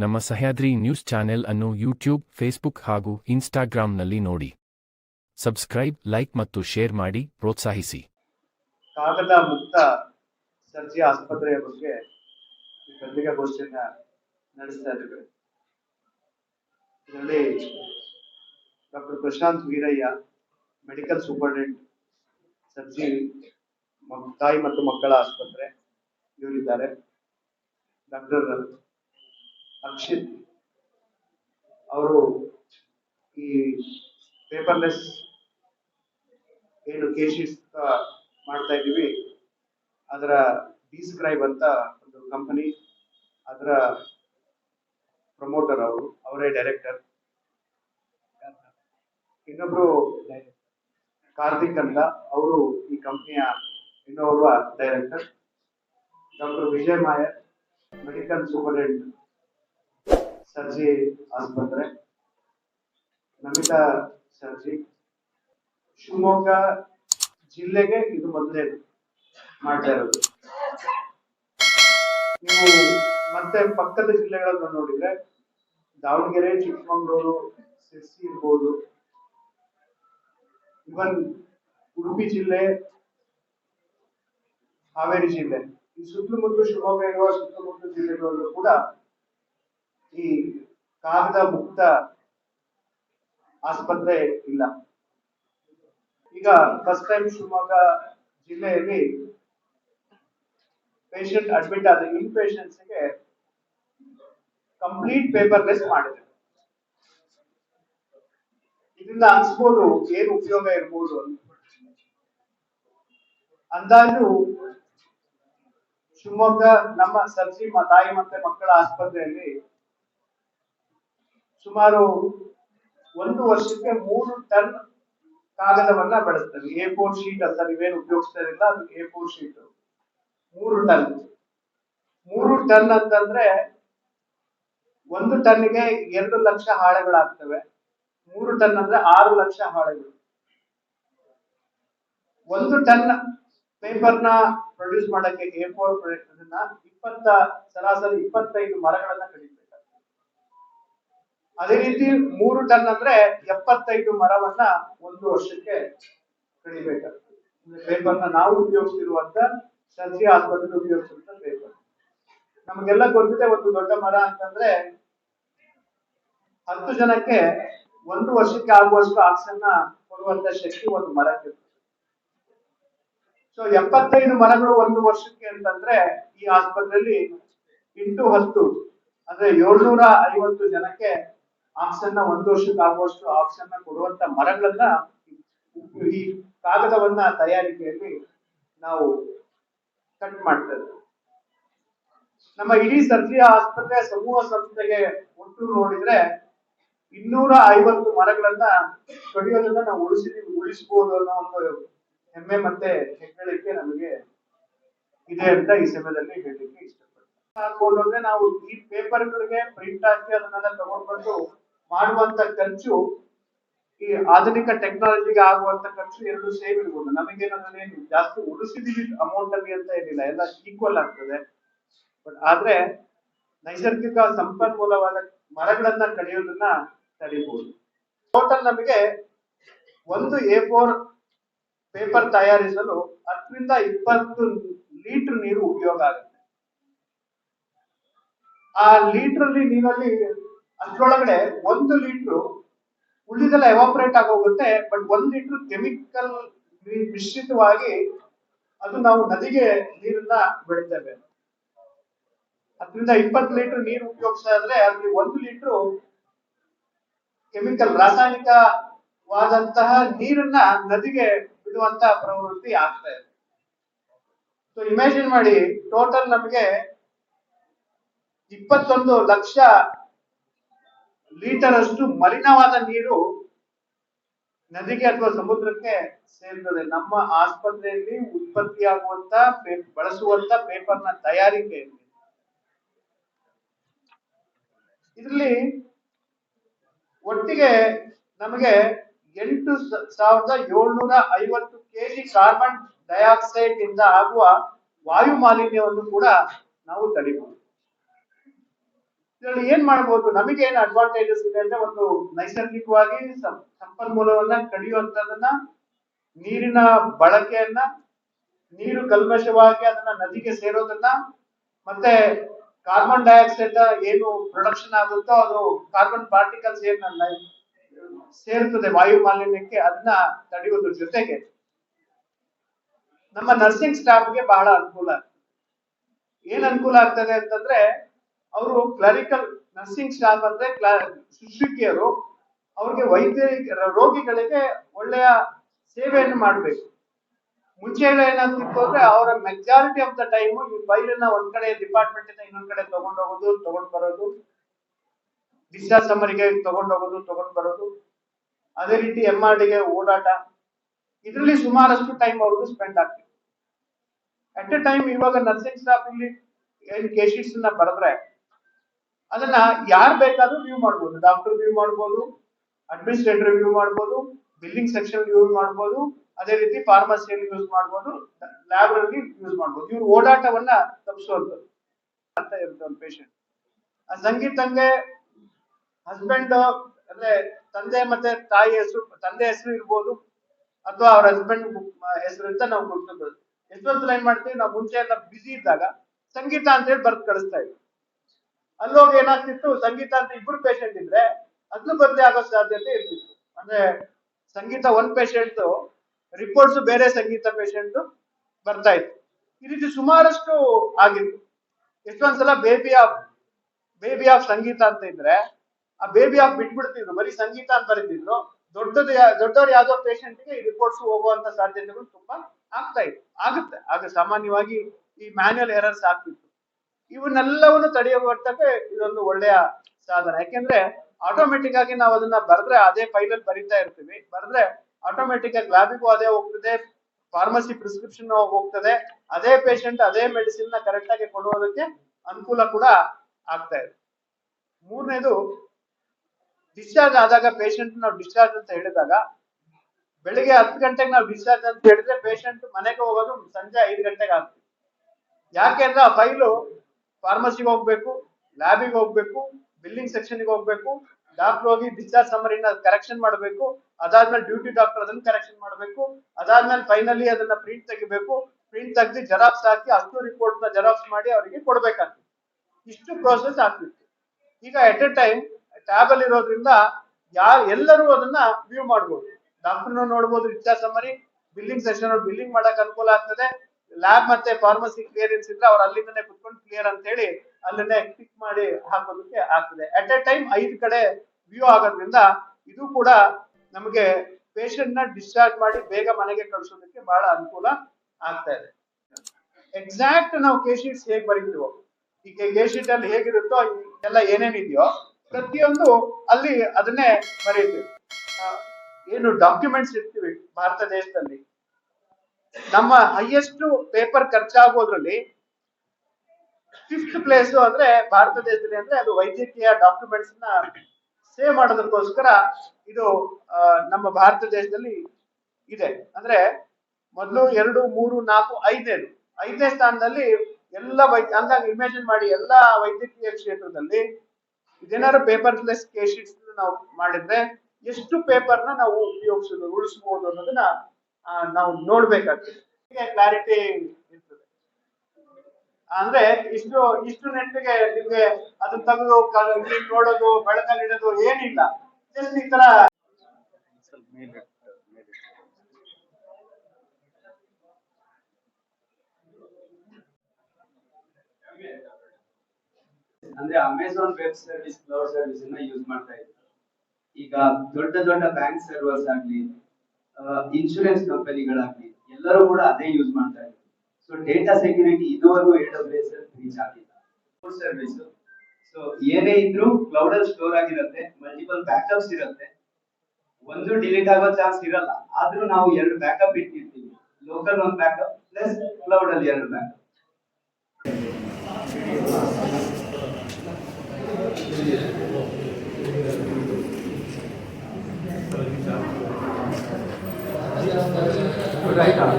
ನಮ್ಮ Sahyadri news channel ಅನ್ನು YouTube, Facebook ಹಾಗೂ ಇನ್ಸ್ಟಾಗ್ರಾಂನಲ್ಲಿ ನೋಡಿ. ಸಬ್ಸ್ಕ್ರೈಬ್, ಲೈಕ್ ಮತ್ತು ಶೇರ್ ಮಾಡಿ, ಪ್ರೋತ್ಸಾಹಿಸಿ. ಕಾಗದ ಮುಕ್ತ ಸರ್ಜಿ ಆಸ್ಪತ್ರೆಯ ಬಗ್ಗೆ ಪತ್ರಿಕಾಗೋಷ್ಠಿಯನ್ನ ನಡೆಸ್ತಾ ಇದ್ದೇವೆ. ಇದರಲ್ಲಿ doctor Prashant Veeraiah, medical superintendent Sarji ತಾಯಿ ಮತ್ತು ಮಕ್ಕಳ ಆಸ್ಪತ್ರೆ, ಇವರಿದ್ದಾರೆ. ಡಾಕ್ಟರ್ ಅಕ್ಷಿತ್ ಅವರು ಈ ಪೇಪರ್ಲೆಸ್ ಏನು ಕೇಶಿಸ್ ಮಾಡ್ತಾ ಇದ್ದೀವಿ. ಅದರ ಡಿಸ್ಕ್ರೈಬ್ ಅಂತ ಒಂದು ಕಂಪನಿ ಅದರ ಪ್ರಮೋಟರ್ ಅವರು, ಅವರೇ ಡೈರೆಕ್ಟರ್ ಇನ್ನೊಬ್ರು ಕಾರ್ತಿಕ್ ಅಂತ, ಅವರು ಈ ಕಂಪನಿಯ ಇನ್ನೊಬ್ಬ director doctor Vijay Mayar medical superintendent Sarji ಆಸ್ಪತ್ರೆ. ನಮಿತಾ ಸರ್ಜಿ. ಶಿವಮೊಗ್ಗ ಜಿಲ್ಲೆಗೆ ಇದು ಮೊದಲೇ ಮಾಡ್ತಾ ಇರೋದು. ನೀವು ಮತ್ತೆ ಪಕ್ಕದ ಜಿಲ್ಲೆಗಳನ್ನು ನೋಡಿದ್ರೆ ದಾವಣಗೆರೆ, ಚಿಕ್ಕಮಗಳೂರು, ಸಿರ್ಸಿ ಇರ್ಬೋದು. ಇವನ್ ಉಡುಪಿ ಜಿಲ್ಲೆ, ಹಾವೇರಿ ಜಿಲ್ಲೆ. ಈ ಸುತ್ತಮುತ್ತ ಶಿವಮೊಗ್ಗ ಇರುವ ಸುತ್ತಮುತ್ತ ಜಿಲ್ಲೆಗಳಲ್ಲೂ ಕೂಡ ಈ ಕಾಗದ ಮುಕ್ತ ಆಸ್ಪತ್ರೆ ಇಲ್ಲ. ಈಗ ಫಸ್ಟ್ ಟೈಮ್ ಶಿವಮೊಗ್ಗ ಜಿಲ್ಲೆಯಲ್ಲಿ ಪೇಷಂಟ್ ಅಡ್ಮಿಟ್ ಆದ ಇನ್ಗೆ ಕಂಪ್ಲೀಟ್ ಪೇಪರ್ಲೆಸ್ ಮಾಡಿದೆ ಇದರಿಂದ ಅನ್ಸ್ಬೋದು ಏನು ಉಪಯೋಗ ಇರ್ಬೋದು ಅಂದಾಜು ಶಿವಮೊಗ್ಗ ನಮ್ಮ ಸರ್ಜಿ ತಾಯಿ ಮತ್ತೆ ಮಕ್ಕಳ ಆಸ್ಪತ್ರೆಯಲ್ಲಿ ಸುಮಾರು ಒಂದು ವರ್ಷಕ್ಕೆ ಮೂರು ಟನ್ ಕಾಗದವನ್ನ ಬಳಸ್ತೇವೆ ಎ ಫೋರ್ ಶೀಟ್ ಅಂತ ನೀವೇನು ಉಪಯೋಗಿಸ್ತಾ ಇರಲಿಲ್ಲ, ಅದು ಎ ಫೋರ್ ಶೀಟ್ ಮೂರು ಟನ್. ಮೂರು ಟನ್ ಅಂತಂದ್ರೆ ಒಂದು ಟನ್ಗೆ ಎರಡು ಲಕ್ಷ ಹಾಳೆಗಳಾಗ್ತವೆ. ಮೂರು ಟನ್ ಅಂದ್ರೆ ಆರು ಲಕ್ಷ ಹಾಳೆಗಳು. ಒಂದು ಟನ್ ಪೇಪರ್ನ ಪ್ರೊಡ್ಯೂಸ್ ಮಾಡಕ್ಕೆ ಎ ಫೋರ್ ಅದನ್ನ ಇಪ್ಪತ್ತ, ಸರಾಸರಿ ಇಪ್ಪತ್ತೈದು ಮರಗಳನ್ನ ಕಡಿಬೇಕಾಗ್ತದೆ ಅದೇ ರೀತಿ ಮೂರು ಟನ್ ಅಂದ್ರೆ ಎಪ್ಪತ್ತೈದು ಮರವನ್ನ ಒಂದು ವರ್ಷಕ್ಕೆ ಕಡಿಬೇಕಾಗ್ತದೆ ಪೇಪರ್ನ ನಾವು ಉಪಯೋಗಿಸಿರುವಂತ ಸಸ್ಯ ಆಸ್ಪತ್ರೆ ಉಪಯೋಗಿಸುವಂತ ಪೇಪರ್ ನಮಗೆಲ್ಲ ಗೊತ್ತಿದೆ ಒಂದು ದೊಡ್ಡ ಮರ ಅಂತಂದ್ರೆ ಹತ್ತು ಜನಕ್ಕೆ ಒಂದು ವರ್ಷಕ್ಕೆ ಆಗುವಷ್ಟು ಆಕ್ಸಿಜನ್ ಕೊಡುವಂತ ಶಕ್ತಿ ಒಂದು ಮರಕ್ಕೆ. ಸೊ ಎಪ್ಪತ್ತೈದು ಮರಗಳು ಒಂದು ವರ್ಷಕ್ಕೆ ಅಂತಂದ್ರೆ ಈ ಆಸ್ಪತ್ರೆಯಲ್ಲಿ ಇಂಟು ಹತ್ತು, ಅಂದ್ರೆ ಏಳ್ನೂರ ಐವತ್ತು ಜನಕ್ಕೆ ಆಕ್ಸಿಜನ್ ಒಂದು ವರ್ಷಕ್ಕೆ ಆಗುವಷ್ಟು ನ ಕೊಡುವಂತ ಮರಗಳನ್ನ ಈ ಕಾಗದವನ್ನ ತಯಾರಿಕೆಯಲ್ಲಿ ನಾವು ಕಟ್ ಮಾಡ್ತೇವೆ ನಮ್ಮ ಇಡೀ ಸರ್ಜಿ ಆಸ್ಪತ್ರೆ ಸಮೂಹ ಸಂಸ್ಥೆಗೆ ಒಟ್ಟು ನೋಡಿದ್ರೆ ಇನ್ನೂರ ಐವತ್ತು ಮರಗಳನ್ನ ಕಡಿಯೋದನ್ನ ನಾವು ಉಳಿಸಿ ಉಳಿಸಬಹುದು ಅನ್ನೋ ಒಂದು ಹೆಮ್ಮೆ ಮತ್ತೆ ಹೆಗ್ಗಳಿಕೆ ನಮಗೆ ಇದೆ ಅಂತ ಈ ಸಮಯದಲ್ಲಿ ಹೇಳಲಿಕ್ಕೆ ಇಷ್ಟಪಡ್ತೀನಿ ಹಾಕೊಂಡ್ರೆ ನಾವು ಈ ಪೇಪರ್ಗಳಿಗೆ ಪ್ರಿಂಟ್ ಹಾಕಿ ಅದನ್ನೆಲ್ಲ ತಗೊಂಡ್ ಬಂದು ಮಾಡುವಂತ ಖರ್ಚು ಈ ಆಧುನಿಕ ಟೆಕ್ನಾಲಜಿಗೆ ಆಗುವಂತ ಖರ್ಚು ಎರಡು ಸೇಮ್ ಇರ್ಬೋದು. ನಮಗೇನಂದ್ರೆ ಏನು ಜಾಸ್ತಿ ಉಳಿಸಿದೀವಿ ಅಮೌಂಟ್ ಅಲ್ಲಿ ಅಂತ ಏನಿಲ್ಲ. ಎಲ್ಲ ಈಕ್ವಲ್ ಆಗ್ತದೆ. ಬಟ್ ಆದ್ರೆ ನೈಸರ್ಗಿಕ ಸಂಪನ್ಮೂಲವಾದ ಮರಗಳನ್ನ ಕಡಿಯೋದನ್ನ ತಡಿಬಹುದು ಟೋಟಲ್ ನಮಗೆ ಒಂದು ಎ ಫೋರ್ ಪೇಪರ್ ತಯಾರಿಸಲು ಹತ್ತರಿಂದ ಇಪ್ಪತ್ತು ಲೀಟರ್ ನೀರು ಉಪಯೋಗ ಆಗುತ್ತೆ. ಆ ಲೀಟರ್ ನೀರಲ್ಲಿ ಅದ್ರೊಳಗಡೆ ಒಂದು ಲೀಟರ್ ಉಳಿದೆಲ್ಲ ಎವಾಪರೇಟ್ ಆಗೋಗುತ್ತೆ ಬಟ್ ಒಂದು ಲೀಟರ್ ಕೆಮಿಕಲ್ ಮಿಶ್ರಿತವಾಗಿ ಅದು ನಾವು ನದಿಗೆ ನೀರನ್ನ ಬಿಡ್ತೇವೆ. ಅದರಿಂದ ಇಪ್ಪತ್ತು ಲೀಟರ್ ನೀರು ಉಪಯೋಗಿಸ್ತಾ ಇದ್ರೆ ಅಲ್ಲಿ ಒಂದು ಲೀಟರ್ ಕೆಮಿಕಲ್ ರಾಸಾಯನಿಕವಾದಂತಹ ನೀರನ್ನ ನದಿಗೆ ಬಿಡುವಂತ ಪ್ರವೃತ್ತಿ ಆಗ್ತಾ ಇದೆ. ಸೊ ಇಮ್ಯಾಜಿನ್ ಮಾಡಿ ಟೋಟಲ್ ನಮಗೆ ಇಪ್ಪತ್ತೊಂದು ಲಕ್ಷ ಲೀಟರ್ ಅಷ್ಟು ಮಲಿನವಾದ ನೀರು ನದಿಗೆ ಅಥವಾ ಸಮುದ್ರಕ್ಕೆ ಸೇರ್ತದೆ. ನಮ್ಮ ಆಸ್ಪತ್ರೆಯಲ್ಲಿ ಉತ್ಪತ್ತಿಯಾಗುವಂತ ಬಳಸುವಂತ ಪೇಪರ್ನ ತಯಾರಿಕೆಯಲ್ಲಿ ಇದರಲ್ಲಿ ಒಟ್ಟಿಗೆ ನಮಗೆ ಎಂಟು ಸಾವಿರದ ಏಳ್ನೂರ ಐವತ್ತು ಕೆಜಿ ಕಾರ್ಬನ್ ಡೈಆಕ್ಸೈಡ್ ಇಂದ ಆಗುವ ವಾಯು ಮಾಲಿನ್ಯವನ್ನು ಕೂಡ ನಾವು ತಡಿಬಹುದು. ಇದರಲ್ಲಿ ಏನ್ ಮಾಡಬಹುದು ನಮಗೆ ಏನು ಅಡ್ವಾಂಟೇಜಸ್ ಇದೆ ಅಂದ್ರೆ ಒಂದು ನೈಸರ್ಗಿಕವಾಗಿ ಸಂಪನ್ಮೂಲವನ್ನ ಕಡಿಯುವಂತದನ್ನ, ನೀರಿನ ಬಳಕೆಯನ್ನ, ನೀರು ಕಲ್ಮಶವಾಗಿ ಅದನ್ನ ನದಿಗೆ ಸೇರೋದನ್ನ, ಮತ್ತೆ ಕಾರ್ಬನ್ ಡೈಆಕ್ಸೈಡ್ ಏನು ಪ್ರೊಡಕ್ಷನ್ ಆಗುತ್ತೋ ಅದು ಕಾರ್ಬನ್ ಪಾರ್ಟಿಕಲ್ಸ್ ಏನ ಸೇರ್ತದೆ ವಾಯು ಮಾಲಿನ್ಯಕ್ಕೆ ಅದನ್ನ ತಡೆಯುವುದ್ರ ಜೊತೆಗೆ. ನಮ್ಮ ನರ್ಸಿಂಗ್ ಸ್ಟಾಫ್ಗೆ ಬಹಳ ಅನುಕೂಲ ಆಗ್ತದೆ. ಏನ್ ಅನುಕೂಲ ಆಗ್ತದೆ ಅಂತಂದ್ರೆ ಅವರು ಕ್ಲರಿಕಲ್ ನರ್ಸಿಂಗ್ ಸ್ಟಾಫ್ ಅಂದ್ರೆ ಶುಶ್ರೂಷಕಿಯರು ಅವ್ರಿಗೆ ವೈದ್ಯ ರೋಗಿಗಳಿಗೆ ಒಳ್ಳೆಯ ಸೇವೆಯನ್ನು ಮಾಡಬೇಕು. ಮುಂಚೆ ಎಲ್ಲ ಇತ್ತು ಅಂದ್ರೆ ಅವರ ಮೆಜಾರಿಟಿ ಆಫ್ ದ ಟೈಮ್ ಈ ಫೈಲನ್ನ ಒಂದ್ ಕಡೆ ಡಿಪಾರ್ಟ್ಮೆಂಟ್ ಇಂದ ಇನ್ನೊಂದ್ ಕಡೆ ತಗೊಂಡ್ ಹೋಗೋದು, ತಗೊಂಡ್ ಬರೋದು. ಡಿಸ್ಚಾರ್ಜ್ ಸಮರಿಗೆ ತಗೊಂಡ್ ಹೋಗೋದು, ತಗೊಂಡ್ ಬರೋದು. ಅದೇ ರೀತಿ ಎಂ ಆರ್ ಡಿಗೆ ಓಡಾಟ. ಇದರಲ್ಲಿ ಸುಮಾರಷ್ಟು ಟೈಮ್ ಅವ್ರಿಗೂ ಸ್ಪೆಂಡ್ ಆಗ್ತಿತ್ತು ಅಟ್ ಎ ಟೈಮ್ ಇವಾಗ ನರ್ಸಿಂಗ್ ಸ್ಟಾಫ್ ಇಲ್ಲಿ, ಏನ್ನ ಬರೆದ್ರೆ ಅದನ್ನ ಯಾರು ಬೇಕಾದ್ರೂ ವ್ಯೂ ಮಾಡ್ಬೋದು. ಡಾಕ್ಟರ್ ವ್ಯೂ ಮಾಡ್ಬೋದು ಅಡ್ಮಿನಿಸ್ಟ್ರೇಟರ್ ವ್ಯೂ ಮಾಡ್ಬೋದು ಬಿಲ್ಲಿಂಗ್ ಸೆಕ್ಷನ್ ಯೂಸ್ ಮಾಡ್ಬೋದು, ಅದೇ ರೀತಿ ಫಾರ್ಮಸಿಯಲ್ಲಿ ಯೂಸ್ ಮಾಡ್ಬೋದು ಲ್ಯಾಬ್ರಲ್ಲಿ ಯೂಸ್ ಮಾಡ್ಬೋದು. ಇವ್ರು ಓಡಾಟವನ್ನ ತಪ್ಪಿಸುವಂಥದ್ದು ಅಂತ ಇರುತ್ತೆ ಒಂದು ಪೇಷಂಟ್ ಸಂಗೀತಂಗೆ ಹಸ್ಬೆಂಡ್ ಅಂದ್ರೆ ತಂದೆ ಮತ್ತೆ ತಾಯಿ ಹೆಸರು, ತಂದೆ ಹೆಸರು ಇರ್ಬೋದು, ಅಥವಾ ಅವ್ರ ಹಸ್ಬೆಂಡ್ ಹೆಸರು ಅಂತ ನಾವು ಗುರುತಿಸ್ಬೋದು ಎಷ್ಟೊಂದು ಲೈನ್ ಮಾಡ್ತೀವಿ? ನಾವು ಮುಂಚೆ ಎಲ್ಲ ಬಿಸಿ ಇದ್ದಾಗ ಸಂಗೀತ ಅಂತ ಹೇಳಿ ಬರ್ತ್ ಕಳಿಸ್ತಾ ಇದ್ವಿ ಅಲ್ಲೋಗಿ ಏನಾಗ್ತಿತ್ತು? ಸಂಗೀತ ಅಂತ ಇಬ್ರು ಪೇಷಂಟ್ ಇದ್ರೆ ಅದ್ಲು ಬದಲೇ ಆಗೋ ಸಾಧ್ಯತೆ ಇರ್ತಿತ್ತು. ಅಂದ್ರೆ ಸಂಗೀತ ಒಂದ್ ಪೇಷಂಟ್ ರಿಪೋರ್ಟ್ಸ್ ಬೇರೆ ಸಂಗೀತ ಪೇಷಂಟ್ ಬರ್ತಾ ಇತ್ತು. ಈ ರೀತಿ ಸುಮಾರಷ್ಟು ಆಗಿತ್ತು. ಎಷ್ಟೊಂದ್ಸಲ baby of baby of Sangeetha ಅಂತ ಇದ್ರೆ ಆ ಬೇಬಿ ಆಫ್ ಬಿಟ್ಬಿಡ್ತಿದ್ರು. ಬರೀ ಸಂಗೀತ ಅಂತ ಬರೀತಿದ್ರು. ದೊಡ್ಡದು ದೊಡ್ಡವ್ರು ಯಾವ್ದೋ patient ಗೆ ಈ ರಿಪೋರ್ಟ್ಸ್ ಹೋಗುವಂತ ಸಾಧ್ಯತೆಗಳು ತುಂಬಾ ಆಗ್ತಾ ಇತ್ತು. ಆಗುತ್ತೆ. ಆಗ ಸಾಮಾನ್ಯವಾಗಿ ಈ ಮ್ಯಾನ್ಯಲ್ ಎರರ್ಸ್ ಆಗ್ತಿತ್ತು. ಇವನ್ನೆಲ್ಲವನ್ನು ತಡೆಯುವಟ್ಟಕ್ಕೆ ಇದೊಂದು ಒಳ್ಳೆಯ ಸಾಧನ. ಯಾಕೆಂದ್ರೆ ಆಟೋಮೆಟಿಕ್ ಆಗಿ ನಾವು ಅದನ್ನ ಬರೆದ್ರೆ ಅದೇ ಫೈಲಲ್ಲಿ ಬರಿತಾ ಇರ್ತೀವಿ. ಬರೆದ್ರೆ ಆಟೋಮೆಟಿಕ್ ಆಗಿ ಲ್ಯಾಬಿಗೂ ಅದೇ ಹೋಗ್ತದೆ ಫಾರ್ಮಸಿ ಪ್ರಿಸ್ಕ್ರಿಪ್ಷನ್ ಹೋಗ್ತದೆ, ಅದೇ ಪೇಷಂಟ್ ಅದೇ ಮೆಡಿಸಿನ್ನ ಕರೆಕ್ಟ್ ಆಗಿ ಕೊಡುವುದಕ್ಕೆ ಅನುಕೂಲ ಕೂಡ ಆಗ್ತಾ ಇದೆ. ಮೂರನೇದು ಡಿಸ್ಚಾರ್ಜ್ ಆದಾಗ ಪೇಷಂಟ್ ನಾವು ಡಿಸ್ಚಾರ್ಜ್ ಅಂತ ಹೇಳಿದಾಗ, ಬೆಳಿಗ್ಗೆ ಹತ್ತು ಗಂಟೆಗೆ ನಾವು ಡಿಸ್ಚಾರ್ಜ್ ಅಂತ ಹೇಳಿದ್ರೆ ಪೇಷಂಟ್ ಮನೆಗೆ ಹೋಗೋದು ಸಂಜೆ ಐದು ಗಂಟೆಗೆ ಆಗ್ತದೆ. ಯಾಕೆಂದ್ರೆ ಆ ಫೈಲು ಫಾರ್ಮಸಿಗೆ ಹೋಗ್ಬೇಕು ಲ್ಯಾಬಿಗೆ ಹೋಗ್ಬೇಕು ಬಿಲ್ಲಿಂಗ್ ಸೆಕ್ಷನ್ಗೆ ಹೋಗ್ಬೇಕು ಡಾಕ್ಟರ್ ಹೋಗಿ ಡಿಸ್ಚಾರ್ಜ್ ಸಮರಿನ ಕರೆಕ್ಷನ್ ಮಾಡಬೇಕು, ಅದಾದ್ಮೇಲೆ ಡ್ಯೂಟಿ ಡಾಕ್ಟರ್ ಅದನ್ನ ಕರೆಕ್ಷನ್ ಮಾಡಬೇಕು, ಅದಾದ್ಮೇಲೆ ಫೈನಲಿ ಅದನ್ನ ಪ್ರಿಂಟ್ ತೆಗಿಬೇಕು ಪ್ರಿಂಟ್ ತೆಗೆದು ಜೆರಾಕ್ಸ್ ಹಾಕಿ ಅಷ್ಟು ರಿಪೋರ್ಟ್ನ ಜೆರಾಕ್ಸ್ ಮಾಡಿ ಅವರಿಗೆ ಕೊಡ್ಬೇಕಾಗ್ತದೆ. ಇಷ್ಟು ಪ್ರೋಸೆಸ್ ಆಗ್ತಿತ್ತು. ಈಗ ಎಟ್ ಎ ಟೈಮ್ ಟ್ಯಾಬ್ ಅಲ್ಲಿ ಇರೋದ್ರಿಂದ ಯಾರು ಎಲ್ಲರೂ ಅದನ್ನ ವ್ಯೂ ಮಾಡ್ಬೋದು. ಡಾಕ್ಟರ್ನು ನೋಡ್ಬೋದು discharge summary billing section billing ಮಾಡಕ್ ಅನುಕೂಲ ಆಗ್ತದೆ. ಲ್ಯಾಬ್ ಮತ್ತೆ ಫಾರ್ಮಸಿ ಕ್ಲಿಯರೆನ್ಸ್ ಇದ್ರೆ ಅವ್ರು ಅಲ್ಲಿಂದನೇ ಕುತ್ಕೊಂಡು ಕ್ಲಿಯರ್ ಅಂತ ಹೇಳಿ ಅಲ್ಲನ್ನೇ ಕ್ಲಿಕ್ ಮಾಡಿ ಹಾಕೋದಕ್ಕೆ ಆಗ್ತದೆ. ಅಟ್ ಎ ಟೈಮ್ ಐದು ಕಡೆ ವ್ಯೂ ಆಗೋದ್ರಿಂದ ಇದು ಕೂಡ ನಮಗೆ ಪೇಷಂಟ್ನ ಡಿಸ್ಚಾರ್ಜ್ ಮಾಡಿ ಬೇಗ ಮನೆಗೆ ಕಳಿಸೋದಕ್ಕೆ ಬಹಳ ಅನುಕೂಲ ಆಗ್ತಾ ಇದೆ. ಎಕ್ಸಾಕ್ಟ್ ನಾವು ಕೇಶೀಟ್ಸ್ ಹೇಗೆ ಬರೀತೀವೋ, ಈ ಕೇಶೀಟ್ ಅಲ್ಲಿ ಹೇಗಿರುತ್ತೋ, ಎಲ್ಲ ಏನೇನಿದೆಯೋ ಪ್ರತಿಯೊಂದು ಅಲ್ಲಿ ಅದನ್ನೇ ಬರೀತೀವಿ. ಏನು ಡಾಕ್ಯುಮೆಂಟ್ಸ್ ಇರ್ತೀವಿ ಭಾರತ ದೇಶದಲ್ಲಿ. ನಮ್ಮ ಹೈಯೆಸ್ಟ್ ಪೇಪರ್ ಖರ್ಚಾಗೋದ್ರಲ್ಲಿ ಫಿಫ್ತ್ ಪ್ಲೇಸ್ ಅಂದ್ರೆ ಭಾರತ ದೇಶದಲ್ಲಿ ಅಂದ್ರೆ ಅದು ವೈದ್ಯಕೀಯ ಡಾಕ್ಯುಮೆಂಟ್ಸ್ನ ಸೇವ್ ಮಾಡೋದಕ್ಕೋಸ್ಕರ ಇದು ನಮ್ಮ ಭಾರತ ದೇಶದಲ್ಲಿ ಇದೆ. ಅಂದ್ರೆ ಮೊದಲು ಎರಡು, ಮೂರು, ನಾಲ್ಕು ಐದನೇದು ಐದನೇ ಸ್ಥಾನದಲ್ಲಿ ಎಲ್ಲ ವೈದ್ಯ ಅಂದಾಗ ಇಮ್ಯಾಜಿನ್ ಮಾಡಿ ಎಲ್ಲಾ ವೈದ್ಯಕೀಯ ಕ್ಷೇತ್ರದಲ್ಲಿ ಇದೇನಾದ್ರು ಪೇಪರ್ಲೆಸ್ ಕೇಶೀಟ್ಸ್ ನಾವು ಮಾಡಿದ್ರೆ ಎಷ್ಟು ಪೇಪರ್ನ ನಾವು ಉಪಯೋಗಿಸೋದು ಉಳಿಸಬಹುದು ಅನ್ನೋದನ್ನ ನಾವು ನೋಡ್ಬೇಕಾಗ್ತದೆ. ಕ್ಲಾರಿಟಿ ಇರ್ತದೆ. ಅಂದ್ರೆ ಇಷ್ಟು ಇಷ್ಟು ನೆಟ್ಟಿಗೆ ನಿಮ್ಗೆ ಅದನ್ನ ತೆಗೆದು ನೋಡೋದು, ಬೆಳಕಲ್ಲಿ ಇಡೋದು ಏನಿಲ್ಲ. ಜಸ್ಟ್ ಈ ತರ ಅಂದ್ರೆ Amazon web service cloud service use ಮಾಡ್ತಾ ಇದ್ರು. ಈಗ ದೊಡ್ಡ ದೊಡ್ಡ ಬ್ಯಾಂಕ್ ಸರ್ವರ್ಸ್ ಆಗ್ಲಿ ಇನ್ಶೂರೆನ್ಸ್ ಕಂಪನಿಗಳಾಗ್ಲಿ ಎಲ್ಲರೂ ಕೂಡ ಅದೇ ಯೂಸ್ ಮಾಡ್ತಾ ಇದ್ದಾರೆ. ಸೊ ಡೇಟಾ ಸೆಕ್ಯೂರಿಟಿ ಇದುವರೆಗೂ ಎರಡು ರೀಚ್ ಆಗಿಲ್ಲ ಸರ್ವಿಸ್ ಸೊ ಏನೇ ಇದ್ರೂ ಕ್ಲೌಡ್ ಅಲ್ಲಿ ಸ್ಟೋರ್ ಆಗಿರುತ್ತೆ ಮಲ್ಟಿಪಲ್ ಬ್ಯಾಕಪ್ಸ್ ಇರುತ್ತೆ. ಒಂದು ಡಿಲೀಟ್ ಆಗೋ ಚಾನ್ಸ್ ಇರಲ್ಲ. ಆದ್ರೂ ನಾವು ಎರಡು ಬ್ಯಾಕಪ್ ಇಟ್ಟಿರ್ತೀವಿ. ಲೋಕಲ್ ಒಂದು ಬ್ಯಾಕಪ್ ಪ್ಲಸ್ ಕ್ಲೌಡ್ ಅಲ್ಲಿ ಎರಡು ಬ್ಯಾಕಪ್ por aí tá.